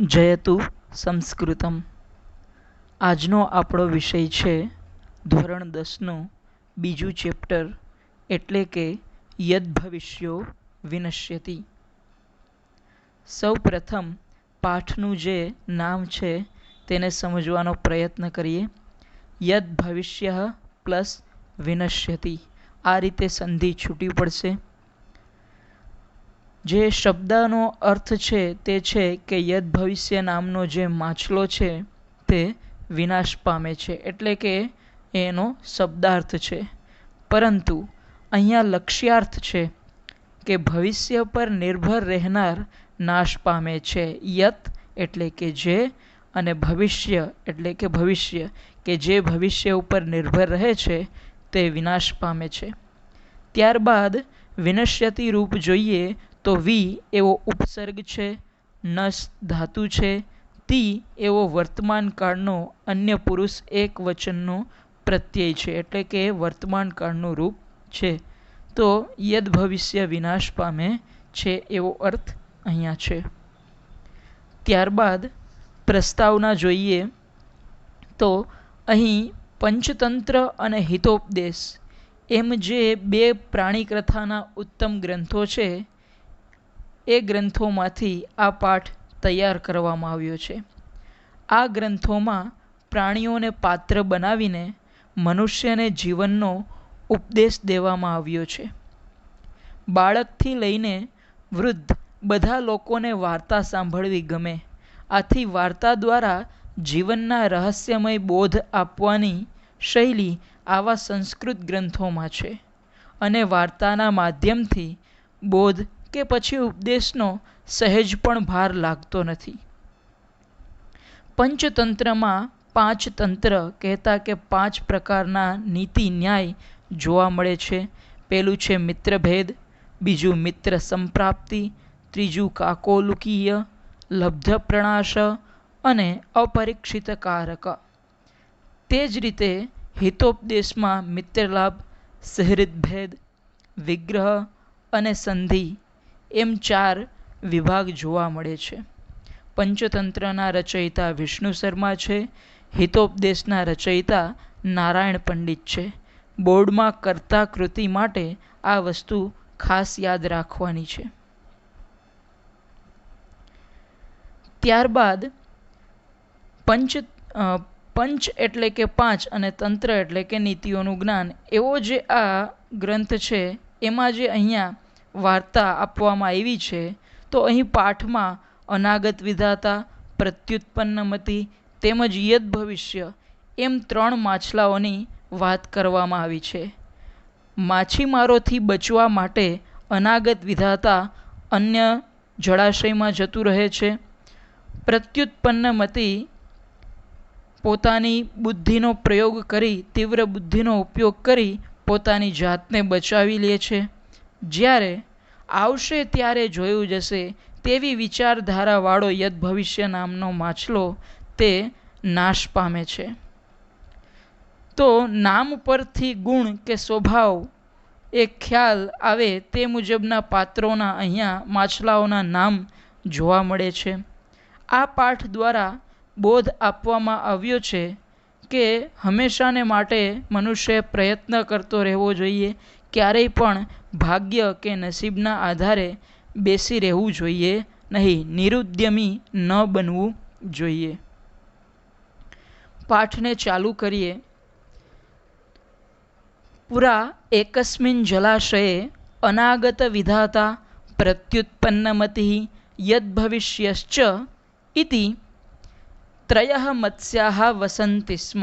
જયતુ સંસ્કૃતમ. આજનો આપણો વિષય છે ધોરણ દસનું બીજું ચેપ્ટર એટલે કે યદ ભવિષ્યો વિનશ્યતિ. સૌ પ્રથમ પાઠનું જે નામ છે તેને સમજવાનો પ્રયત્ન કરીએ. યદ ભવિષ્ય પ્લસ વિનશ્યતિ. આ રીતે સંધિ છૂટી પડશે. જે શબ્દનો અર્થ છે તે છે કે યદ ભવિષ્ય નામનો જે માછલો છે તે વિનાશ પામે છે, એટલે કે એનો શબ્દાર્થ છે. પરંતુ અહીંયા લક્ષ્યાર્થ છે કે ભવિષ્ય પર નિર્ભર રહેનાર નાશ પામે છે. યત એટલે કે જે અને ભવિષ્ય એટલે કે ભવિષ્ય, કે જે ભવિષ્ય ઉપર નિર્ભર રહે છે તે વિનાશ પામે છે. ત્યારબાદ વિનશ્યતિ રૂપ જોઈએ તો વી એવો ઉપસર્ગ છે, નસ ધાતુ છે, તી એવો વર્તમાન કાળનો અન્ય પુરુષ એક વચનનો પ્રત્યય છે, એટલે કે વર્તમાન કાળનું રૂપ છે. તો યદ ભવિષ્ય વિનાશ પામે છે એવો અર્થ અહીંયા છે. ત્યારબાદ પ્રસ્તાવના જોઈએ તો અહીં પંચતંત્ર અને હિતોપદેશ એમ જે બે પ્રાણી કથાના ઉત્તમ ગ્રંથો છે એ ગ્રંથોમાંથી આ પાઠ તૈયાર કરવામાં આવ્યો છે. આ ગ્રંથોમાં પ્રાણીઓને પાત્ર બનાવીને મનુષ્યને જીવનનો ઉપદેશ દેવામાં આવ્યો છે. બાળકથી લઈને વૃદ્ધ બધા લોકોને વાર્તા સાંભળવી ગમે. આથી વાર્તા દ્વારા જીવનના રહસ્યમય બોધ આપવાની શૈલી આવા સંસ્કૃત ગ્રંથોમાં છે અને વાર્તાના માધ્યમથી બોધ કે પછી ઉપદેશનો સહેજ પણ ભાર લાગતો નથી. પંચતંત્રમાં પાંચ તંત્ર કહેતા કે પાંચ પ્રકારના નીતિ ન્યાય જોવા મળે છે. પેલું છે મિત્રભેદ, બીજું મિત્ર સંપ્રાપ્તિ, ત્રીજું કાકોલુકીય, લબ્ધ પ્રણાશ અને અપરીક્ષિત કારક. તે જ રીતે હિતોપદેશમાં મિત્રલાભ, સહૃદભેદ, વિગ્રહ અને સંધિ એમ ચાર વિભાગ જોવા મળે છે. પંચતંત્રના રચયિતા વિષ્ણુ શર્મા છે, હિતોપદેશના રચયિતા નારાયણ પંડિત છે. બોર્ડમાં કર્તા કૃતિ માટે આ વસ્તુ ખાસ યાદ રાખવાની છે. ત્યારબાદ પંચ પંચ એટલે કે પાંચ અને તંત્ર એટલે કે નીતિઓનું જ્ઞાન એવો જે આ ગ્રંથ છે, એમાં જે અહીંયા વાર્તા આપવામાં આવી છે, તો અહીં પાઠમાં અનાગત વિધાતા પ્રત્યુત્પન્નમતી તેમજ યદ ભવિષ્ય એમ ત્રણ માછલાઓની વાત કરવામાં આવી છે. માછીમારોથી બચવા માટે અનાગત વિધાતા અન્ય જળાશયમાં જતું રહે છે. પ્રત્યુત્પન્નમતી પોતાની બુદ્ધિનો પ્રયોગ કરી, તીવ્ર બુદ્ધિનો ઉપયોગ કરી પોતાની જાતને બચાવી લે છે. જ્યારે આવશે ત્યારે જોયું જશે, તેવી વિચારધારાવાળો યદ ભવિષ્ય નામનો માછલો તે નાશ પામે છે. તો નામ પરથી ગુણ કે સ્વભાવ એ ખ્યાલ આવે તે મુજબના પાત્રોના અહીંયા માછલાઓના નામ જોવા મળે છે. આ પાઠ દ્વારા બોધ આપવામાં આવ્યો છે કે હંમેશાને માટે મનુષ્ય પ્રયત્ન કરતો રહેવો જોઈએ, ક્યારેય પણ ભાગ્ય કે નસીબના આધારે બેસી રહેવું જોઈએ નહીં, નિરુદ્યમી ન બનવું જોઈએ. પાઠને ચાલુ કરીએ. પુરા એકસ્મિન જલાશયે અનાગત વિધાતા પ્રત્યુત્પન્નમતિ યદ્ભવિષ્યશ્ચ ઇતિ ત્રયઃ મત્સ્યાહ વસંતિ સ્મ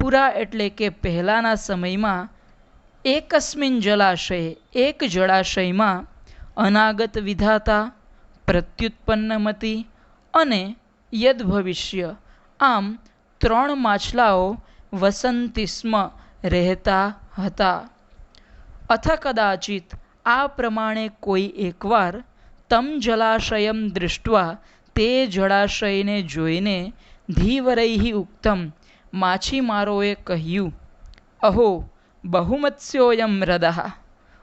પુરા એટલે કે પહેલાંના સમયમાં એકસ્મિન જલાશયે એક જળાશયમાં અનાગત વિધાતા પ્રત્યુત્પન્નમતી અને યદ ભવિષ્ય આમ ત્રણ માછલાઓ વસંતી સ્મ રહેતા હતા. અથ કદાચિત આ પ્રમાણે કોઈ એકવાર તમ જલાશયમ દૃષ્ટવા તે જળાશયને જોઈને ધીવરૈહિ ઉક્તમ, માછીમારોએ કહ્યું, અહો, બહુમત્સ્યોયમ હૃદઃ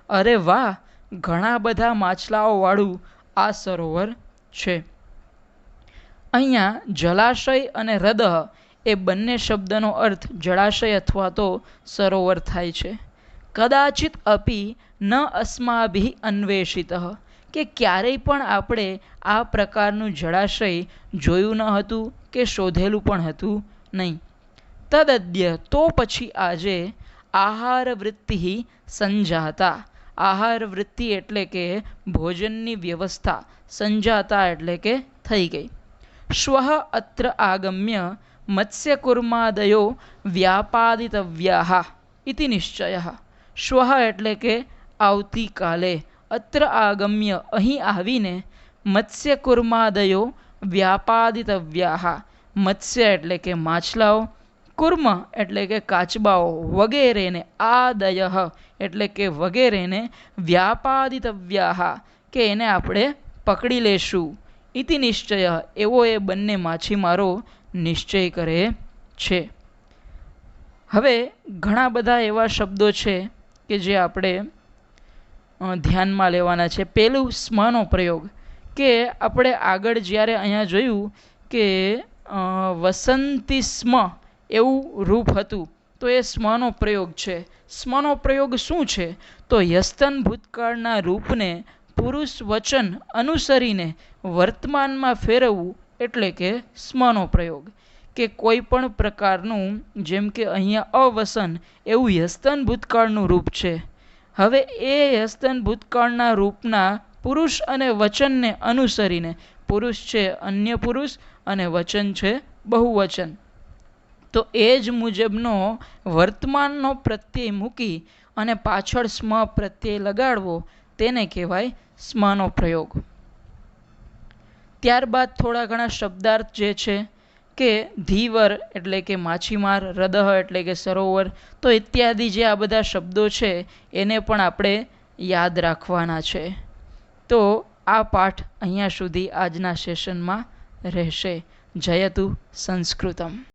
અરે વાહ, ઘણા બધા માછલાઓવાળું આ સરોવર છે. અહીંયા જલાશય અને હ્રદઃ એ બંને શબ્દનો અર્થ જળાશય અથવા તો સરોવર થાય છે. કદાચિત અપી ન અસ્માભિ અન્વેષિત. કે ક્યારેય પણ આપણે આ પ્રકારનું જળાશય જોયું ન હતું કે શોધેલું પણ હતું નહીં. તદદ્ય તો પછી આજે આહાર વૃત્તિ સંજાતા. આહાર વૃત્તિ એટલે કે ભોજનની વ્યવસ્થા સંજાતા એટલે કે થઈ ગઈ. શ્વ અત્ર આગમ્ય મત્સ્યકુર્માદયો વ્યાપાદિતવ્યા ઇતિ નિશ્ચય. શ્વ એટલે કે આવતીકાલે. અત્ર આગમ્ય અહીં આવીને મત્સ્યકુર્માદયો વ્યાપાદિતવ્યા મત્સ્ય એટલે કે માછલાઓ કુર્મ એટલે કે કાચબાઓ વગેરેને આદય એટલે કે વગેરેને વ્યાપાદિતવ્યા કે એને આપણે પકડી લેશું ઇતિ નિશ્ચય એવો એ બંને માછીમારો નિશ્ચય કરે છે હવે ઘણા બધા એવા શબ્દો છે કે જે આપણે ધ્યાનમાં લેવાના છે. પહેલું સ્મનો પ્રયોગ કે આપણે આગળ જ્યારે અહીંયા જોયું કે વસંતી સ્મ એવું રૂપ હતું, તો એ સ્મનો પ્રયોગ છે. સ્મનો પ્રયોગ શું છે? તો યસ્તન ભૂતકાળના રૂપને પુરુષ વચન અનુસરીને વર્તમાનમાં ફેરવવું એટલે કે સ્મનો પ્રયોગ. કે કોઈ પણ પ્રકારનું, જેમ કે અહીંયા અવસન, એવું યસ્તન ભૂતકાળનું રૂપ છે. હવે એ હસ્તન ભૂતકાળના રૂપના પુરુષ અને વચનને અનુસરીને, પુરુષ છે અન્ય પુરુષ અને વચન છે બહુવચન. તો એ જ મુજબનો વર્તમાનનો પ્રત્યય મૂકી અને પાછળ સ્મ પ્રત્યય લગાડવો, તેને કહેવાય સ્મનો પ્રયોગ. ત્યારબાદ થોડા ઘણા શબ્દાર્થ જે છે કે ધીવર એટલે કે માછીમાર, હૃદહ એટલે કે સરોવર, તો ઇત્યાદિ જે આ બધા શબ્દો છે, એને પણ આપણે યાદ રાખવાના છે. તો આ પાઠ અહીંયા સુધી આજના સેશનમાં રહેશે. જયતુ સંસ્કૃતમ.